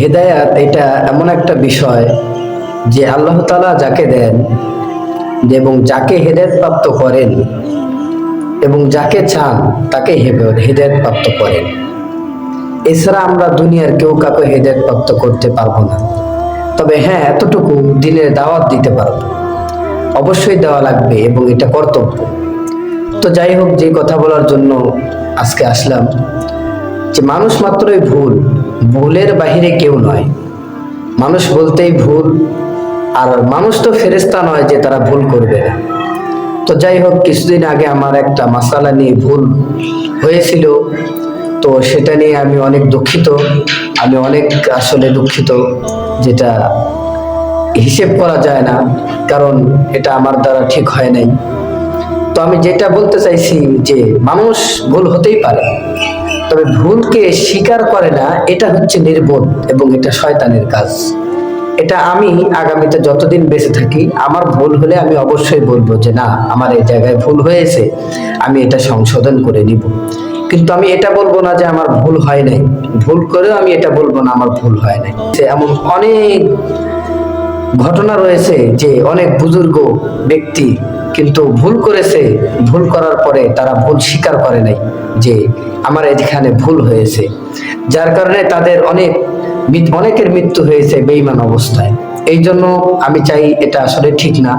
হেদায়াত এটা এমন একটা বিষয় যে আল্লাহ তালা যাকে দেন এবং যাকে হেদায়ত প্রাপ্ত করেন এবং যাকে চান তাকে হেদায়ত প্রাপ্ত করেন। এছাড়া আমরা দুনিয়ার কেউ কাউকে হেদায়ত প্রাপ্ত করতে পারব না। তবে হ্যাঁ এতটুকু দিনের দাওয়াত দিতে পারব। অবশ্যই দেওয়া লাগবে এবং এটা কর্তব্য। তো যাই হোক যে কথা বলার জন্য আজকে আসলাম যে মানুষ মাত্রই ভুল। ভুলের বাহিরে কেউ নয়। মানুষ বলতেই ভুল, আর মানুষ তো ফেরেস্তা নয় যে তারা ভুল করবে না। তো যাই হোক, কিছুদিন আগে আমার একটা মাসালা নিয়ে ভুল হয়েছিল। তো সেটা নিয়ে আমি অনেক দুঃখিত। আমি অনেক আসলে দুঃখিত, যেটা হিসেব করা যায় না, কারণ এটা আমার দ্বারা ঠিক হয় নাই। তো আমি যেটা বলতে চাইছি যে, মানুষ ভুল হতেই পারে। তবে ভুলকে স্বীকার করে না, এটা হচ্ছে নির্বোধ এবং এটা শয়তানের কাজ। এটা আমি আগামীতে যতদিন বেঁচে থাকি, আমার ভুল হলে আমি অবশ্যই বলব যে, না, আমার এই জায়গায় ভুল হয়েছে, আমি এটা সংশোধন করে নিব। কিন্তু আমি এটা বলব না যে, আমার ভুল হয় নাই। ভুল করেও আমি এটা বলব না, আমার ভুল হয় নাই। এমন অনেক ঘটনা রয়েছে যে অনেক বুজুর্গ ব্যক্তি কিন্তু ভুল করেছে, ভুল করার পরে তারা ভুল স্বীকার করে নাই যে আমার এখানে ভুল হয়েছে। যার কারণে তাদের অনেক অনেকের মৃত্যু হয়েছে বেইমান অবস্থায়। এই জন্য আমি চাই এটা আসলে ঠিক না,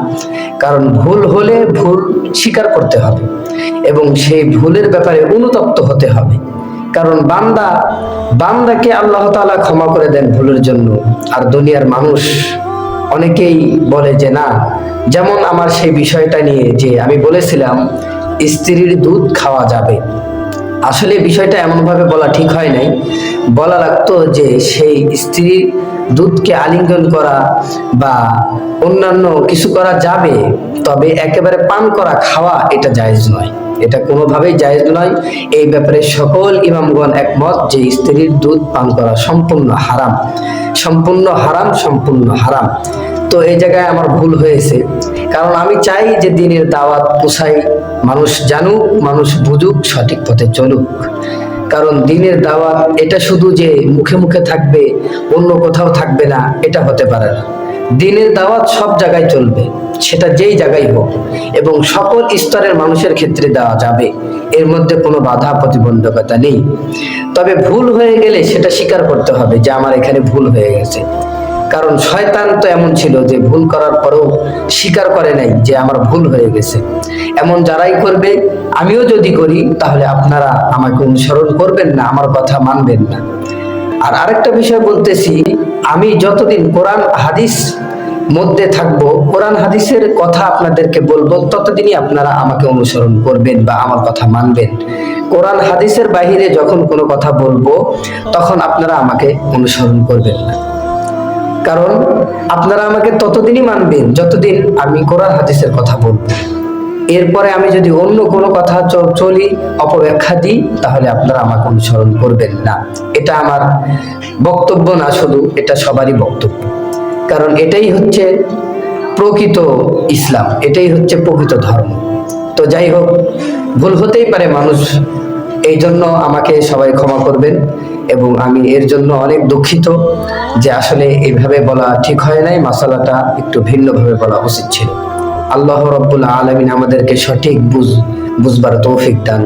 কারণ ভুল হলে ভুল স্বীকার করতে হবে এবং সেই ভুলের ব্যাপারে অনুতপ্ত হতে হবে। কারণ বান্দা, বান্দাকে আল্লাহ তালা ক্ষমা করে দেন ভুলের জন্য। আর দুনিয়ার মানুষ অনেকেই বলে যে, না যেমন আমার সেই বিষয়টা নিয়ে যে আমি বলেছিলাম, স্ত্রীর দুধ খাওয়া যাবে। আসলে বিষয়টা এমনভাবে বলা ঠিক হয় নাই। বলা লাগতো যে সেই স্ত্রীর দুধকে আলিঙ্গন করা বা অন্যান্য কিছু করা যাবে, তবে একেবারে পান করা, খাওয়া এটা জায়েজ নয়। এটা কোনোভাবেই জায়েজ নয়। এই ব্যাপারে সকল ইমামগণ একমত যে স্ত্রীর দুধ পান করা সম্পূর্ণ হারাম। সম্পূর্ণ হারাম সম্পূর্ণ হারাম। তো এই জায়গায় আমার ভুল হয়েছে। কারণ আমি চাই যে দিনের দাওয়াত পোষাই মানুষ জানুক, মানুষ বুঝুক, সঠিক পথে চলুক। কারণ দিনের দাওয়াত এটা শুধু যে মুখে মুখে থাকবে, অন্য কোথাও থাকবে না, এটা হতে পারে না। দিনের দাওয়াত সব জায়গায় চলবে, সেটা যেই জায়গায় হোক, এবং সকল স্তরের মানুষের ক্ষেত্রে দেওয়া যাবে। এর মধ্যে কোনো বাধা প্রতিবন্ধকতা নেই। তবে ভুল হয়ে গেলে সেটা স্বীকার করতে হবে যে আমার এখানে ভুল হয়ে গেছে। কারণ শয়তান তো এমন ছিল যে ভুল করার পরেও স্বীকার করে নাই যে আমার ভুল হয়ে গেছে। এমন যারাই করবে, আমিও যদি করি, তাহলে আপনারা আমাকে অনুসরণ করবেন না, আমার কথা মানবেন না। আর আরেকটা বিষয় বলতেছি, আমি যতদিন কোরআন, হাদিস মধ্যে থাকব, কোরআন, হাদিসের কথা আপনাদেরকে বলব, ততদিনই আপনারা আমাকে অনুসরণ করবেন বা আমার কথা মানবেন। কোরআন, হাদিসের বাহিরে যখন কোনো কথা বলব, তখন আপনারা আমাকে অনুসরণ করবেন না। কারণ আপনারা আমাকে ততদিনই মানবেন, যতদিন আমি কোরআন হাদিসের কথা বলব। এরপরে আমি যদি অন্য কোনো কথা চলি, অপব্যাখ্যা দিই, তাহলে আপনারা আমাকে অনুসরণ করবেন না। এটা আমার বক্তব্য না শুধু, এটা সবারই বক্তব্য। কারণ এটাই হচ্ছে প্রকৃত ইসলাম, এটাই হচ্ছে প্রকৃত ধর্ম। তো যাই হোক, ভুল হতেই পারে মানুষ এই জন্য আমাকে সবাই ক্ষমা করবেন। এবং আমি এর জন্য অনেক দুঃখিত যে আসলে এভাবে বলা ঠিক হয় নাই মশালাটা একটু ভিন্নভাবে বলা উচিত ছিল। আল্লাহ রব্বুল আলমিন আমাদেরকে সঠিক বুঝ বুঝবার তৌফিক দান